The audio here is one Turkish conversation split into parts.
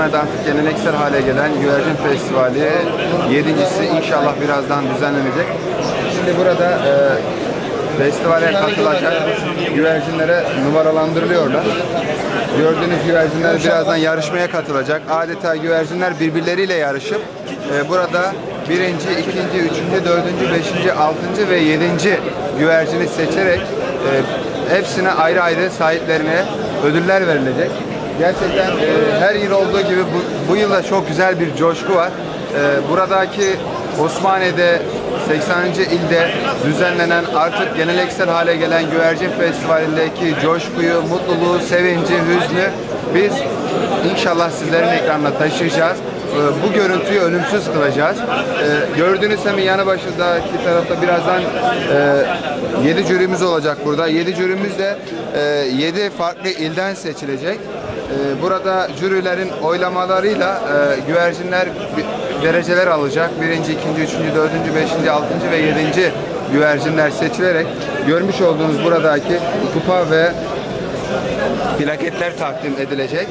Osmanlı'da artık geleneksel hale gelen Güvercin Festivali yedincisi inşallah birazdan düzenlenecek. Şimdi burada e, festivale katılacak güvercinlere numaralandırılıyorlar. Gördüğünüz güvercinler birazdan yarışmaya katılacak. Adeta güvercinler birbirleriyle yarışıp e, burada birinci, ikinci, üçüncü, dördüncü, beşinci, altıncı ve yedinci güvercini seçerek e, hepsine ayrı ayrı sahiplerine ödüller verilecek. Gerçekten e, her yıl olduğu gibi bu, bu yıl da çok güzel bir coşku var. E, buradaki Osmaniye'de 80. ilde düzenlenen artık geleneksel hale gelen Güvercin Festivali'ndeki coşkuyu, mutluluğu, sevinci, hüznü biz inşallah sizlerin ekranına taşıyacağız. Ee, Bu görüntüyü ölümsüz kılacağız. Ee, Gördüğünüz hemen yanı başındaki tarafta birazdan 7 jürimiz olacak burada. 7 jürimiz de 7 farklı ilden seçilecek. Ee, Burada jürilerin oylamalarıyla e, güvercinler dereceler alacak. Birinci, ikinci, üçüncü, dördüncü, beşinci, altıncı ve yedinci güvercinler seçilerek görmüş olduğunuz buradaki kupa ve plaketler takdim edilecek.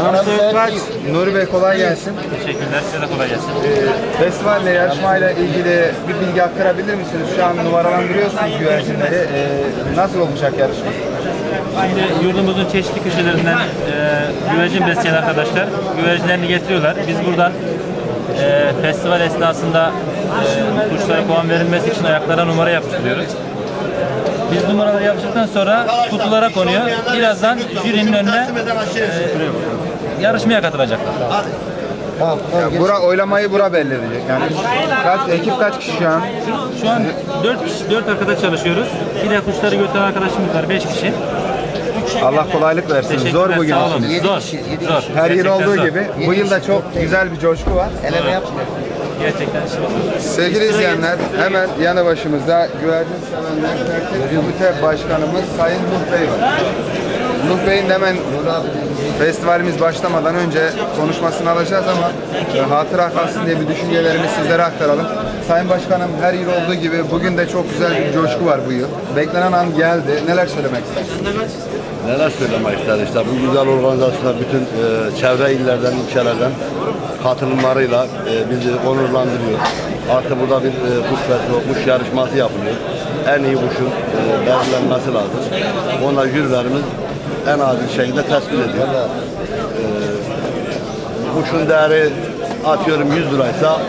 Anam kaç? Nuri Bey kolay gelsin. Teşekkürler. Size de kolay gelsin. Ee, festivalle, yarışmayla ilgili bir bilgi aktarabilir misiniz? Şu an numaralandırıyorsunuz güvercinleri. Ee, nasıl olacak yarışma? Şimdi yurdumuzun çeşitli köşelerinden e, güvercin besleyen arkadaşlar güvercinlerini getiriyorlar. Biz buradan e, festival esnasında e, kuşlara puan verilmesi için ayaklara numara yapıştırıyoruz. Biz numaraları yapıştıktan sonra kutulara konuyor. Birazdan jürinin önüne e, yarışmaya katılacaklar. Ya, bura oylamayı bura belli edecek. Yani kaç ekip kaç kişi şu an? Şu an 4 kişi, 4 arkadaş çalışıyoruz. Bir de kuşları götüren arkadaşımız var 5 kişi. Allah kolaylık versin. Zor bugün için. Zor. Zor. Her yıl Gerçekten olduğu zor. gibi bu yıl da çok güzel bir coşku var. Gerçekten işimiz zor. Sevgili izleyenler hemen yanı başımızda güvercin sevenler Tertip Komite Başkanımız Sayın Nuh Bey var. Nuh Bey'in de hemen festivalimiz başlamadan önce konuşmasını alacağız ama e, hatıra kalsın diye bir düşüncelerimizi sizlere aktaralım. Sayın Başkanım her yıl olduğu gibi bugün de çok güzel bir coşku var bu yıl. Beklenen an geldi. Neler söylemek istersiniz? Neler söylemek ister işte bu güzel organizasyonlar bütün e, çevre illerden, ilçelerden katılımlarıyla e, bizi onurlandırıyor. Artık burada bir e, kuş festivali, kuş yarışması yapılıyor. En iyi kuşun e, belirlenmesi lazım. Ona jürilerimiz en adil şekilde tespit ediyor. E, kuşun değeri atıyorum 100 liraysa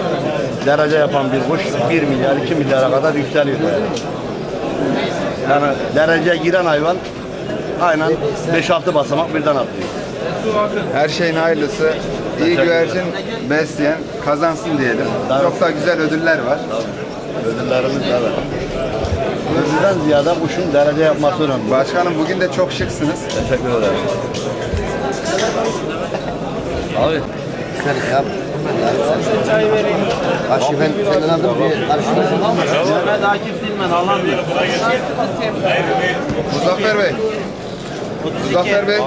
derece yapan bir kuş 1 milyar 2 milyara kadar yükseliyor. Yani. Yani dereceye giren hayvan aynen 5-6 basamak birden atlıyor. Her şeyin hayırlısı. iyi güvercin besleyen kazansın diyelim. Çok da güzel ödüller var. Ödüllerimiz evet. Ödülden ziyade kuşun derece yapması önemli. Başkanım bugün de çok şıksınız. Teşekkür ederim. Abi. Sen yap. Aşı ben senden aldım bir karıştırma. Ben Akif Dilmen anlamıyorum. Muzaffer Bey. Muzaffer Bey.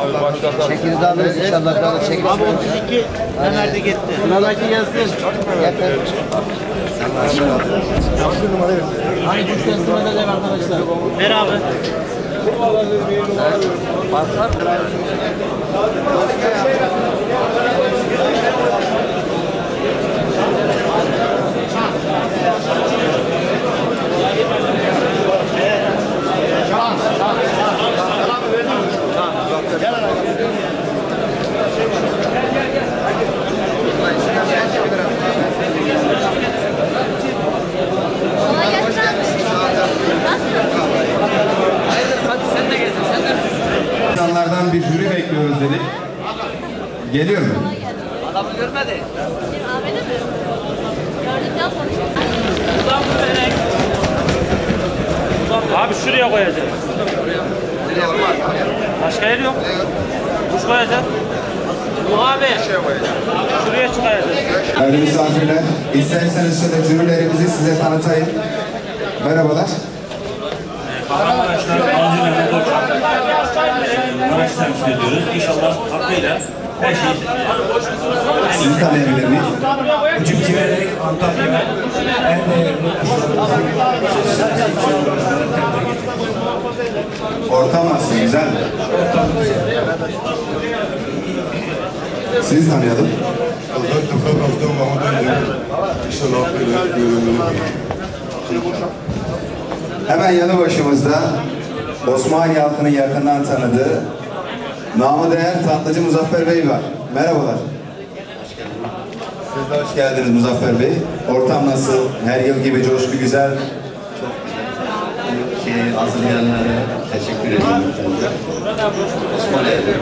Çekinizi alırız inşallah daha da çekiniz. Abi 32 nerede gitti? Sıradaki gelsin. Hani kuş teslim edecek arkadaşlar. Ver abi. Kolay gelsin abi. Nasılsın? İnsanlardan bir jüri bekliyoruz dedik. Geliyor mu? Ahmet'e mi? Gördükten sonra. Abi şuraya koyacağız. Başka yer yok. Kuş koyacağız. Bu abi. Şuraya çıkacağız. Değerli misafirler, isterseniz şöyle jürilerimizi size tanıtayım. Merhabalar. Kahramanmaraş'tan Anzur'la Koç Maraş'ı temsil ediyoruz. İnşallah hakkıyla her şey Sizi tanıyabilir miyiz? Küçük Civerek Antalya en değerli Ortam nasıl? Güzel mi? Sizi tanıyalım. Fenerbahçe'den Mahmut Öncü. İnşallah böyle görünümlü. Hemen yanı başımızda Osmaniye halkının yakından tanıdığı namı değer tatlıcı Muzaffer Bey var. Merhabalar. Siz de hoş geldiniz Muzaffer Bey. Ortam nasıl? Her yıl gibi coşku güzel. Şey, hazırlayanlara teşekkür ediyorum. Osmaniye'de.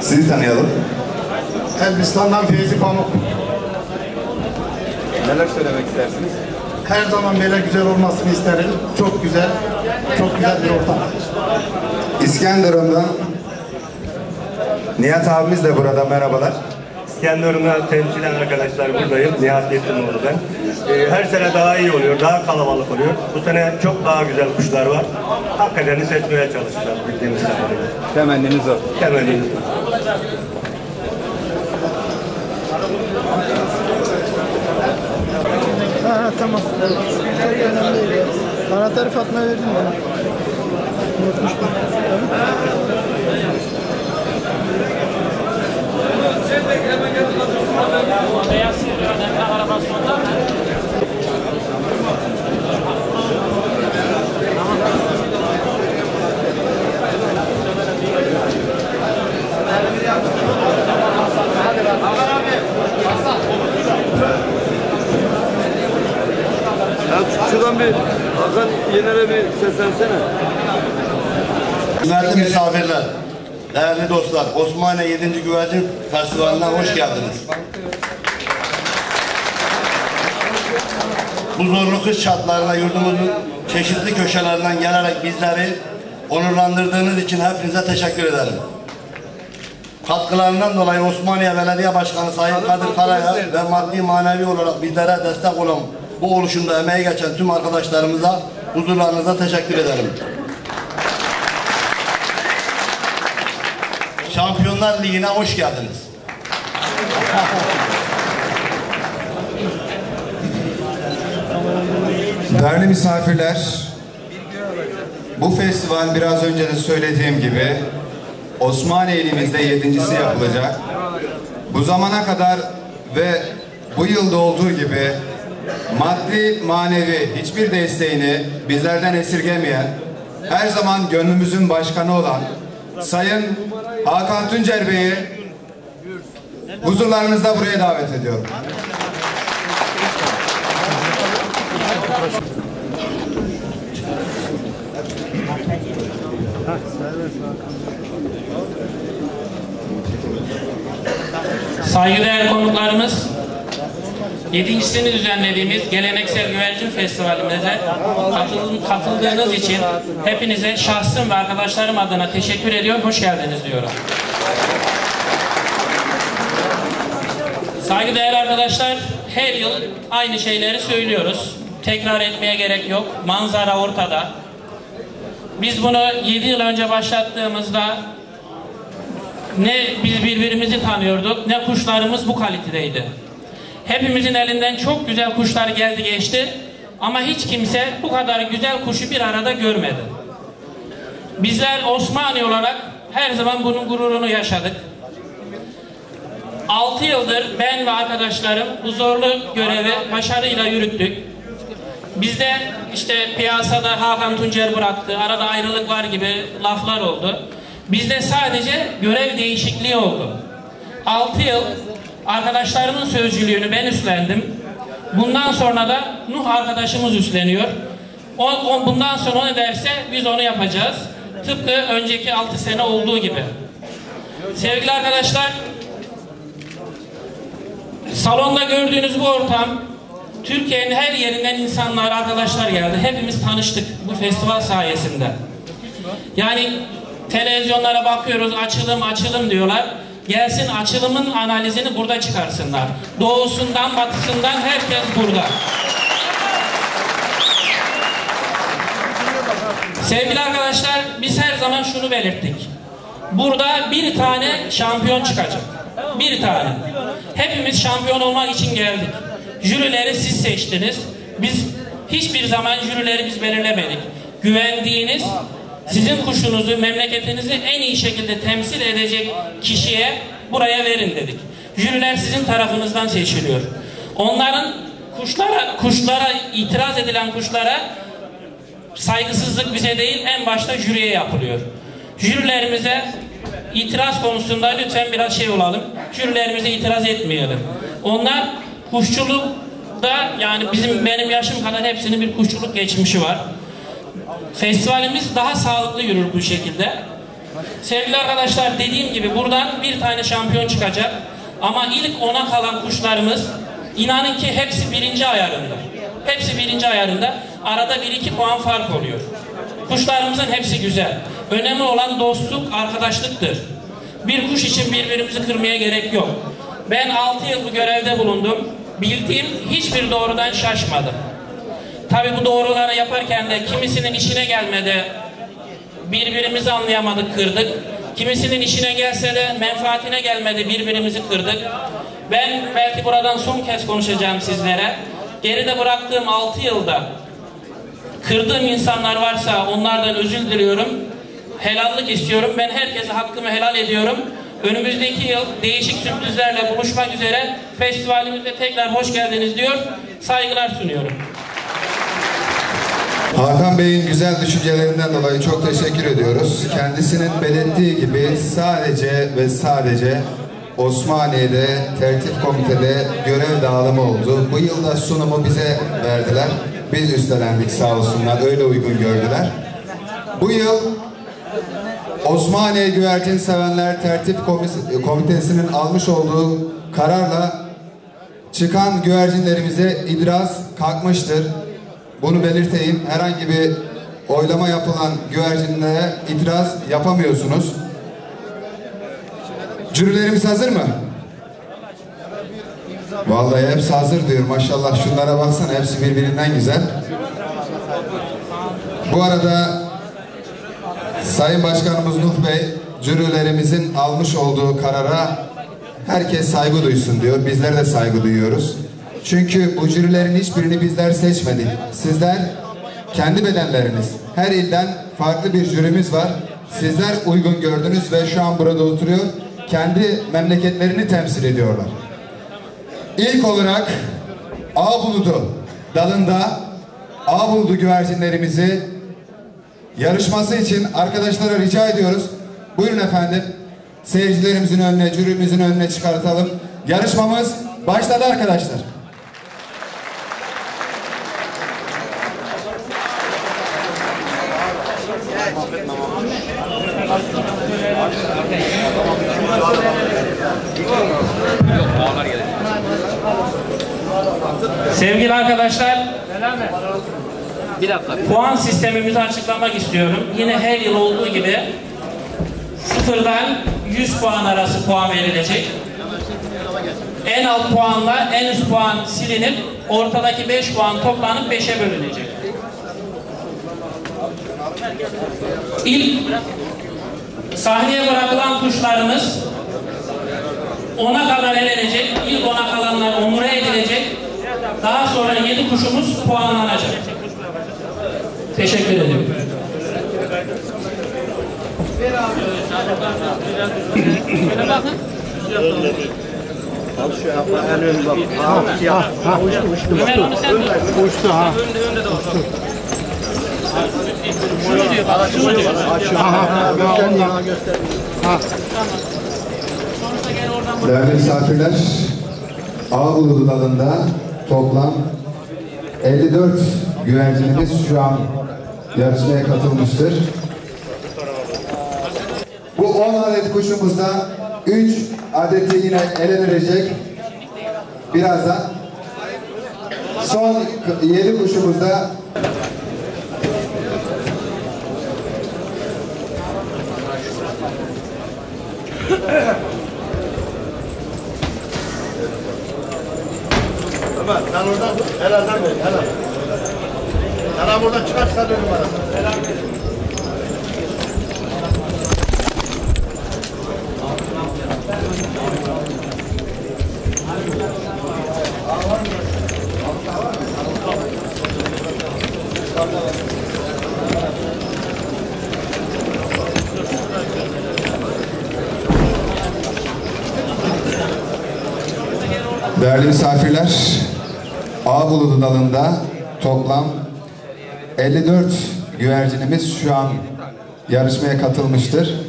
Sizi tanıyalım. Elbistan'dan Feyzi Pamuk. Neler söylemek istersiniz? Her zaman böyle güzel olmasını isterim. Çok güzel. Çok güzel bir ortam. İskenderun'dan Nihat abimiz de burada. Merhabalar. İskenderun'a temsilen arkadaşlar buradayım. Nihat Yetimoğlu ben. Ee, her sene daha iyi oluyor, daha kalabalık oluyor. Bu sene çok daha güzel kuşlar var. Hakikaten seçmeye çalışacağız bildiğimiz kadarıyla. Temenniniz o. Temennimiz. Ha, ha tamam. Çok önemli değil. Anahtarı Fatma'ya verdim ben. Unutmuştum. Şuradan bir Hakan Yener'e bir seslensene. Değerli misafirler, değerli dostlar, Osmaniye 7. Güvercin Festivali'ne hoş geldiniz. Bu zorlu kış şartlarında yurdumuzun çeşitli köşelerinden gelerek bizleri onurlandırdığınız için hepinize teşekkür ederim. Katkılarından dolayı Osmaniye Belediye Başkanı Sayın Kadir Karaya ve maddi manevi olarak bizlere destek olan bu oluşumda emeği geçen tüm arkadaşlarımıza huzurlarınıza teşekkür ederim. Şampiyonlar Ligi'ne hoş geldiniz. Değerli misafirler, bu festival biraz önce de söylediğim gibi Osmaniye elimizde yedincisi yapılacak. Bu zamana kadar ve bu yılda olduğu gibi maddi manevi hiçbir desteğini bizlerden esirgemeyen, her zaman gönlümüzün başkanı olan Sayın Hakan Tuncer Bey'i huzurlarınızda buraya davet ediyorum. Saygıdeğer konuklarımız, yedincisini düzenlediğimiz geleneksel güvercin festivalimize katıl- katıldığınız için hepinize şahsım ve arkadaşlarım adına teşekkür ediyor, hoş geldiniz diyorum. Saygıdeğer arkadaşlar, her yıl aynı şeyleri söylüyoruz. Tekrar etmeye gerek yok. Manzara ortada. Biz bunu 7 yıl önce başlattığımızda ne biz birbirimizi tanıyorduk ne kuşlarımız bu kalitedeydi. Hepimizin elinden çok güzel kuşlar geldi geçti ama hiç kimse bu kadar güzel kuşu bir arada görmedi. Bizler Osmaniye olarak her zaman bunun gururunu yaşadık. 6 yıldır ben ve arkadaşlarım bu zorlu görevi başarıyla yürüttük. Bizde işte piyasada Hakan Tuncer bıraktı, arada ayrılık var gibi laflar oldu. Bizde sadece görev değişikliği oldu. 6 yıl arkadaşlarımın sözcülüğünü ben üstlendim. Bundan sonra da Nuh arkadaşımız üstleniyor. O, o bundan sonra ne derse biz onu yapacağız. Tıpkı önceki 6 sene olduğu gibi. Sevgili arkadaşlar, salonda gördüğünüz bu ortam Türkiye'nin her yerinden insanlar, arkadaşlar geldi. Hepimiz tanıştık bu festival sayesinde. Yani televizyonlara bakıyoruz açılım açılım diyorlar. Gelsin açılımın analizini burada çıkarsınlar. Doğusundan batısından herkes burada. Sevgili arkadaşlar biz her zaman şunu belirttik. Burada bir tane şampiyon çıkacak. Bir tane. Hepimiz şampiyon olmak için geldik. Jürileri siz seçtiniz. Biz hiçbir zaman jürileri biz belirlemedik. Güvendiğiniz, sizin kuşunuzu, memleketinizi en iyi şekilde temsil edecek kişiye buraya verin dedik. Jüriler sizin tarafınızdan seçiliyor. Onların kuşlara, kuşlara itiraz edilen kuşlara saygısızlık bize değil en başta jüriye yapılıyor. Jürilerimize itiraz konusunda lütfen biraz şey olalım. Jürilerimize itiraz etmeyelim. Onlar kuşçulukta yani bizim benim yaşım kadar hepsinin bir kuşçuluk geçmişi var. Festivalimiz daha sağlıklı yürür bu şekilde. Sevgili arkadaşlar dediğim gibi buradan bir tane şampiyon çıkacak. Ama ilk ona kalan kuşlarımız inanın ki hepsi birinci ayarında. Hepsi birinci ayarında. Arada bir iki puan fark oluyor. Kuşlarımızın hepsi güzel. Önemli olan dostluk, arkadaşlıktır. Bir kuş için birbirimizi kırmaya gerek yok. Ben 6 yıl bu görevde bulundum. Bildiğim hiçbir doğrudan şaşmadım. Tabi bu doğruları yaparken de kimisinin işine gelmedi, birbirimizi anlayamadık, kırdık. Kimisinin işine gelse de menfaatine gelmedi, birbirimizi kırdık. Ben belki buradan son kez konuşacağım sizlere. Geride bıraktığım 6 yılda kırdığım insanlar varsa onlardan özür diliyorum. Helallik istiyorum. Ben herkese hakkımı helal ediyorum. Önümüzdeki yıl değişik sürprizlerle buluşmak üzere festivalimizde tekrar hoş geldiniz diyor. Saygılar sunuyorum. Hakan Bey'in güzel düşüncelerinden dolayı çok teşekkür ediyoruz. Kendisinin belirttiği gibi sadece ve sadece Osmaniye'de tertip komitede görev dağılımı oldu. Bu yılda sunumu bize verdiler. Biz üstlendik sağ olsunlar. Öyle uygun gördüler. Bu yıl Osmaniye Güvercin Sevenler Tertip Komitesi'nin almış olduğu kararla çıkan güvercinlerimize idraz kalkmıştır. Bunu belirteyim. Herhangi bir oylama yapılan güvercinlere itiraz yapamıyorsunuz. Jürilerimiz hazır mı? Vallahi hepsi hazır diyor. Maşallah şunlara baksana hepsi birbirinden güzel. Bu arada Sayın Başkanımız Nuh Bey jürilerimizin almış olduğu karara herkes saygı duysun diyor. Bizler de saygı duyuyoruz. Çünkü bu jürilerin hiçbirini bizler seçmedik. Sizler kendi bedenleriniz. Her ilden farklı bir jürimiz var. Sizler uygun gördünüz ve şu an burada oturuyor. Kendi memleketlerini temsil ediyorlar. İlk olarak A buludu dalında A buludu güvercinlerimizi yarışması için arkadaşlara rica ediyoruz. Buyurun efendim. Seyircilerimizin önüne, jürimizin önüne çıkartalım. Yarışmamız başladı arkadaşlar. Sevgili arkadaşlar, bir dakika. Puan sistemimizi açıklamak istiyorum. Yine her yıl olduğu gibi sıfırdan 100 puan arası puan verilecek. En alt puanla en üst puan silinip ortadaki 5 puan toplanıp 5'e bölünecek. İlk sahneye bırakılan kuşlarımız ona kadar elenecek. İlk ona kalanlar onure edilecek. Daha sonra yedi kuşumuz puanlanacak. Teşekkür ederim. Al şu yapma en ön bak. Ha, ha, ha, uçtu, uçtu. Uçtu ha. Önde, önde de uçtu. Şunu diyor bak, şunu diyor. Değerli misafirler, Ağbuludu dalında toplam 54 güvercinimiz şu an yarışmaya katılmıştır. Bu 10 adet kuşumuzda 3 adeti yine elenilecek. Birazdan. Son 7 kuşumuzda Tamam, sen oradan helalden ver, helal. Sana buradan çıkar çıkar dönüm bana. Helal verin. Thank you. Değerli misafirler, A buludu dalında toplam 54 güvercinimiz şu an yarışmaya katılmıştır.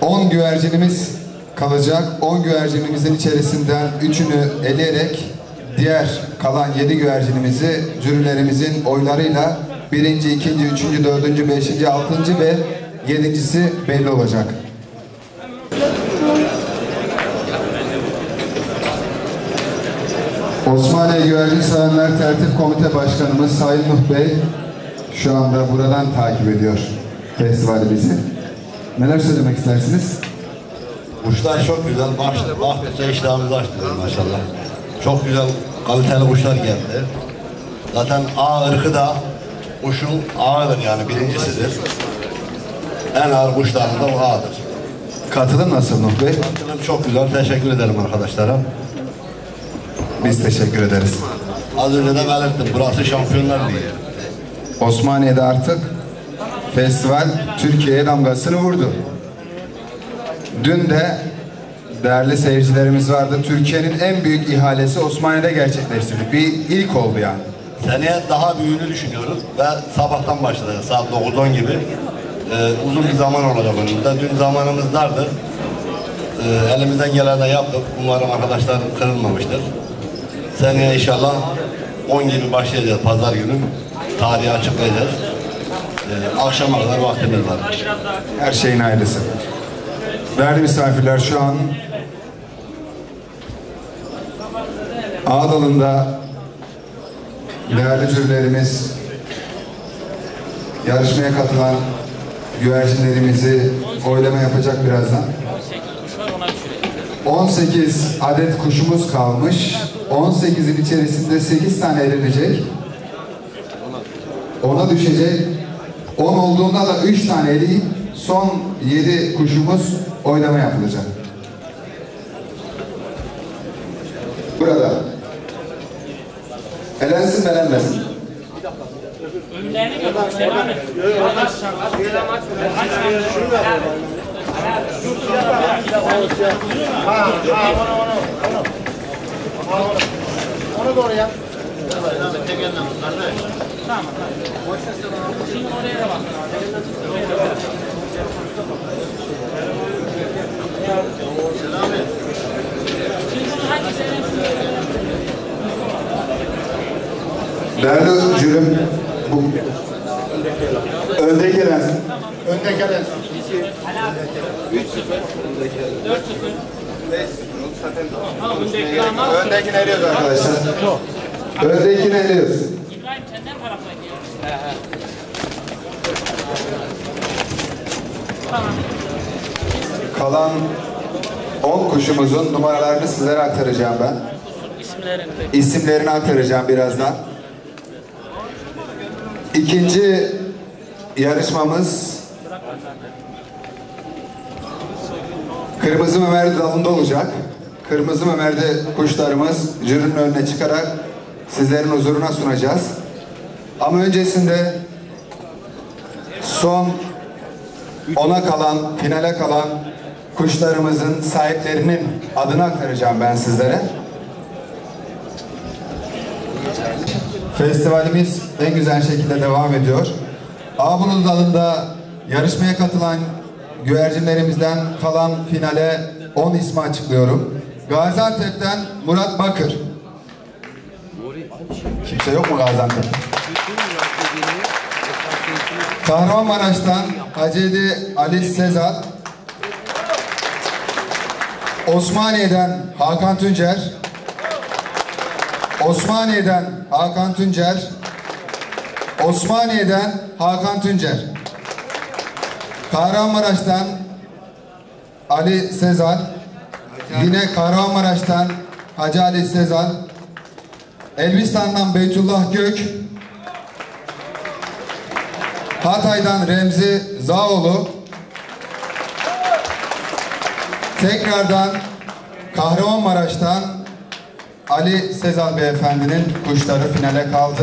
10 güvercinimiz kalacak. 10 güvercinimizin içerisinden 3'ünü eleyerek diğer kalan 7 güvercinimizi jürilerimizin oylarıyla birinci, ikinci, üçüncü, dördüncü, beşinci, altıncı ve yedincisi belli olacak. Osmaniye Güvercin Sevenler Tertip Komite Başkanımız Sayın Nuh Bey şu anda buradan takip ediyor festivalimizi. Neler söylemek istersiniz? Kuşlar çok güzel. Baş, baktıkça iştahımızı açtırıyor maşallah. Çok güzel kaliteli kuşlar geldi. Zaten A ırkı da kuşun ağıdır yani birincisidir. En ağır kuşların da bu A'dır. Katılım nasıl Nuh Bey? Katılım çok güzel. Teşekkür ederim arkadaşlara. Biz teşekkür ederiz. Az önce de belirttim. Burası Şampiyonlar Ligi. Osmaniye'de artık festival Türkiye'ye damgasını vurdu. Dün de değerli seyircilerimiz vardı. Türkiye'nin en büyük ihalesi Osmaniye'de gerçekleştirdik. Bir ilk oldu yani. Seneye daha büyüğünü düşünüyoruz ve sabahtan başlayacağız saat 9-10 gibi. Ee, uzun bir zaman olacak önümüzde. Dün zamanımız dardı. Ee, elimizden geleni yaptık. Umarım arkadaşlar kırılmamıştır. Seneye inşallah 10 gibi başlayacağız pazar günü. Tarihi açıklayacağız. Ee, akşama kadar vaktimiz var. Her şeyin ailesi. Değerli misafirler şu an A dalında değerli jürilerimiz yarışmaya katılan güvercinlerimizi oylama yapacak birazdan. 18 adet kuşumuz kalmış. 18'in içerisinde 8 tane elenecek. Ona düşecek. 10 olduğunda da 3 tane eleyip son 7 kuşumuz oylama yapılacak. Burada. Elensin elenmesin? Önlerini götür. Selam et. Ona doğru ya. Şimdi oraya da bak. Değerli jürim, bu öndeki elensin. Önde gelen. 3-0. 4-0. Tamam, öndeki ama Öndekini eliyoruz arkadaşlar. Öndekini eliyoruz. İbrahim senden taraftaki ya. Kalan 10 kuşumuzun numaralarını sizlere aktaracağım ben. İsimlerini aktaracağım birazdan. İkinci yarışmamız Kırmızı Memer dalında olacak. Kırmızı Memer'de kuşlarımız jürinin önüne çıkarak sizlerin huzuruna sunacağız. Ama öncesinde son ona kalan, finale kalan kuşlarımızın sahiplerinin adını aktaracağım ben sizlere. Festivalimiz en güzel şekilde devam ediyor. Ağbunun dalında yarışmaya katılan güvercinlerimizden kalan finale 10 ismi açıklıyorum. Gaziantep'ten Murat Bakır. Kimse yok mu Gaziantep'te? Kahramanmaraş'tan Hacedi Ali Sezal. Osmaniye'den Hakan Tuncer. Osmaniye'den Hakan Tuncer. Osmaniye'den Hakan Tuncer. Kahramanmaraş'tan Ali Sezal. Yine Kahramanmaraş'tan Hacı Ali Sezal. Elbistan'dan Beytullah Gök. Hatay'dan Remzi Zaoğlu. Tekrardan Kahramanmaraş'tan Ali Sezal Beyefendinin kuşları finale kaldı.